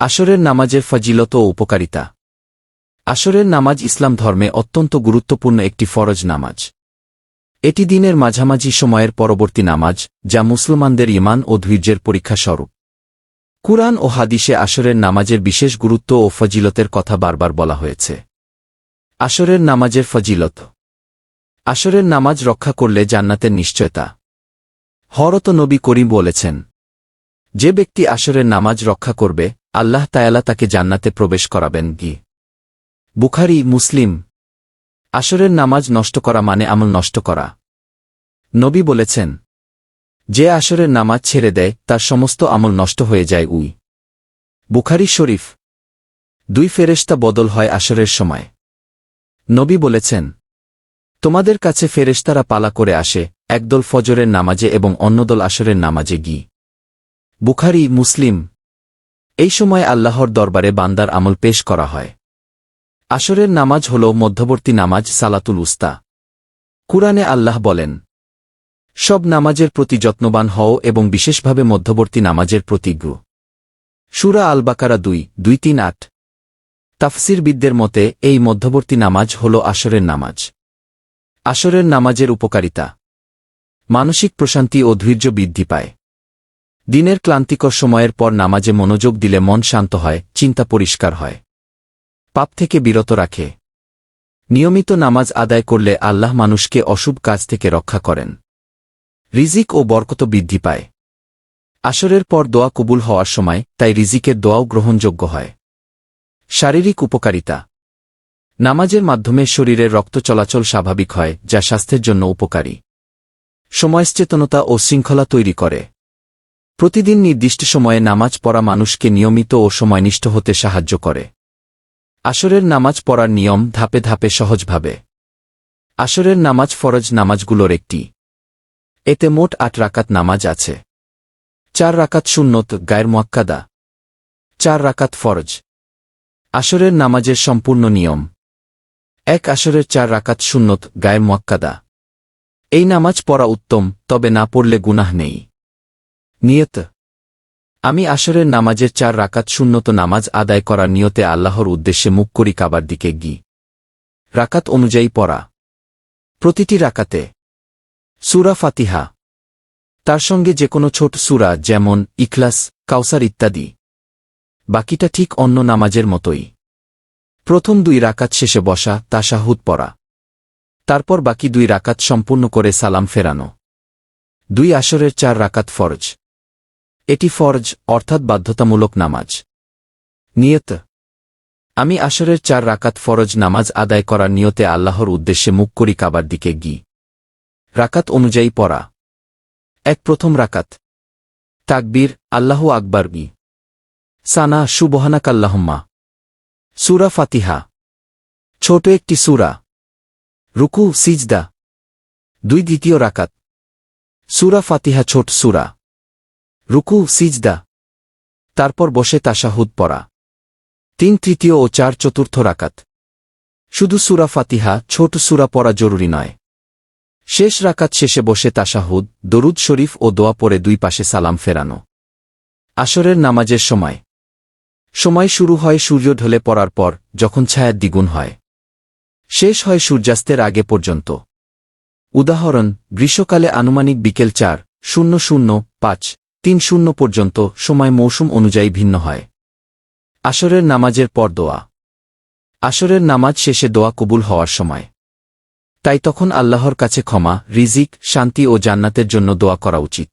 আসরের নামাজের ফজিলত ও উপকারিতা। আসরের নামাজ ইসলাম ধর্মে অত্যন্ত গুরুত্বপূর্ণ একটি ফরজ নামাজ। এটি দিনের মাঝামাঝি সময়ের পরবর্তী নামাজ, যা মুসলমানদের ইমান ও ধৈর্যের পরীক্ষা স্বরূপ। কুরআন ও হাদিসে আসরের নামাজের বিশেষ গুরুত্ব ও ফজিলতের কথা বারবার বলা হয়েছে। আসরের নামাজের ফজিলত। আসরের নামাজ রক্ষা করলে জান্নাতের নিশ্চয়তা। হরত নবী করিম বলেছেন, যে ব্যক্তি আসরের নামাজ রক্ষা করবে আল্লাহ তায়ালা তাকে জান্নাতে প্রবেশ করাবেন গি বুখারি, মুসলিম। আসরের নামাজ নষ্ট করা মানে আমল নষ্ট করা। নবী বলেছেন, যে আসরের নামাজ ছেড়ে দেয়, তার সমস্ত আমল নষ্ট হয়ে যায় উই। বুখারি, শরীফ। দুই ফেরেশতা বদল হয় আসরের সময়। নবী বলেছেন, তোমাদের কাছে ফেরেশতারা পালা করে আসে, একদল ফজরের নামাজে এবং অন্যদল আসরের নামাজে গি বুখারি, মুসলিম। এই সময় আল্লাহর দরবারে বান্দার আমল পেশ করা হয়। আসরের নামাজ হল মধ্যবর্তী নামাজ সালাতুল উস্তা। কুরআনে আল্লাহ বলেন, সব নামাজের প্রতি যত্নবান হও এবং বিশেষভাবে মধ্যবর্তী নামাজের প্রতিজ্ঞ সুরা আল বাকারা দুই দুই, তিন, আট। তাফসিরবিদদের মতে, এই মধ্যবর্তী নামাজ হল আসরের নামাজ। আসরের নামাজের উপকারিতা। মানসিক প্রশান্তি ও ধৈর্য বৃদ্ধি পায়। দিনের ক্লান্তিকর সময়ের পর নামাজে মনোযোগ দিলে মন শান্ত হয়, চিন্তা পরিষ্কার হয়। পাপ থেকে বিরত রাখে। নিয়মিত নামাজ আদায় করলে আল্লাহ মানুষকে অশুভ কাজ থেকে রক্ষা করেন। রিজিক ও বরকত বৃদ্ধি পায়। আসরের পর দোয়া কবুল হওয়ার সময় তাই রিজিকের দোয়াও গ্রহণযোগ্য হয়। শারীরিক উপকারিতা। নামাজের মাধ্যমে শরীরের রক্ত চলাচল স্বাভাবিক হয়, যা স্বাস্থ্যের জন্য উপকারী। সময়সচেতনতা ও শৃঙ্খলা তৈরি করে। প্রতিদিন নির্দিষ্ট সময়ে নামাজ পড়া মানুষকে নিয়মিত ও সময়নিষ্ঠ হতে সাহায্য করে। আসরের নামাজ পড়ার নিয়ম ধাপে ধাপে সহজভাবে। আসরের নামাজ ফরজ নামাজগুলোর একটি। এতে মোট আট রাকাত নামাজ আছে। চার রাকাত শূন্যত গায়ের মোয়াক্কাদা। চার রাকাত ফরজ। আসরের নামাজের সম্পূর্ণ নিয়ম। এক আসরের চার রাকাত শূন্যত গায়ের মোয়াক্কাদা। এই নামাজ পড়া উত্তম, তবে না পড়লে গুনাহ নেই। নিয়ত। আমি আসরের নামাজের চার রাকাত শূন্যত নামাজ আদায় করার নিয়তে আল্লাহর উদ্দেশ্যে মুখ করি কাবার দিকে গি। রাকাত অনুযায়ী পড়া। প্রতিটি রাকাতে। সুরা ফাতিহা। তার সঙ্গে যে কোনো ছোট সুরা যেমন ইখলাস, কাউসার ইত্যাদি। বাকিটা ঠিক অন্য নামাজের মতোই। প্রথম দুই রাকাত শেষে বসা, তাশাহুদ পড়া। তারপর বাকি দুই রাকাত সম্পূর্ণ করে সালাম ফেরানো। দুই আসরের চার রাকাত ফরজ। এটি ফরজ, অর্থাৎ বাধ্যতামূলক নামাজ। নিয়ত। আমি আসরের চার রাকাত ফরজ নামাজ আদায় করার নিয়তে আল্লাহর উদ্দেশ্যে মুখ করি কাবার দিকে গি। রাকাত অনুযায়ী পড়া। এক প্রথম রাকাত। তাকবীর, আল্লাহ আকবর গি। সানা সুবহানাকাল্লাহম্মা সুরা ফাতিহা। ছোট একটি সুরা। রুকু, সিজদা। দুই দ্বিতীয় রাকাত। সুরা ফাতিহা, ছোট সুরা। রুকু, সিজদা। তারপর বসে তাশাহুদ পড়া। তিন তৃতীয় ও চার চতুর্থ রাকাত। শুধু সুরা ফাতিহা, ছোট সুরা পড়া জরুরি নয়। শেষ রাকাত শেষে বসে তাশাহুদ, দরুদ শরীফ ও দোয়া পরে দুই পাশে সালাম ফেরানো। আসরের নামাজের সময়। সময় শুরু হয় সূর্য ঢলে পড়ার পর, যখন ছায়ার দ্বিগুণ হয়। শেষ হয় সূর্যাস্তের আগে পর্যন্ত। উদাহরণ, গ্রীষ্মকালে আনুমানিক বিকেল চার, শূন্য শূন্য, পাঁচ। তিন শূন্য পর্যন্ত সময় মৌসুম অনুযায়ী ভিন্ন হয়। আসরের নামাজের পর দোয়া। আসরের নামাজ শেষে দোয়া কবুল হওয়ার সময়। তাই তখন আল্লাহর কাছে ক্ষমা, রিজিক, শান্তি ও জান্নাতের জন্য দোয়া করা উচিত।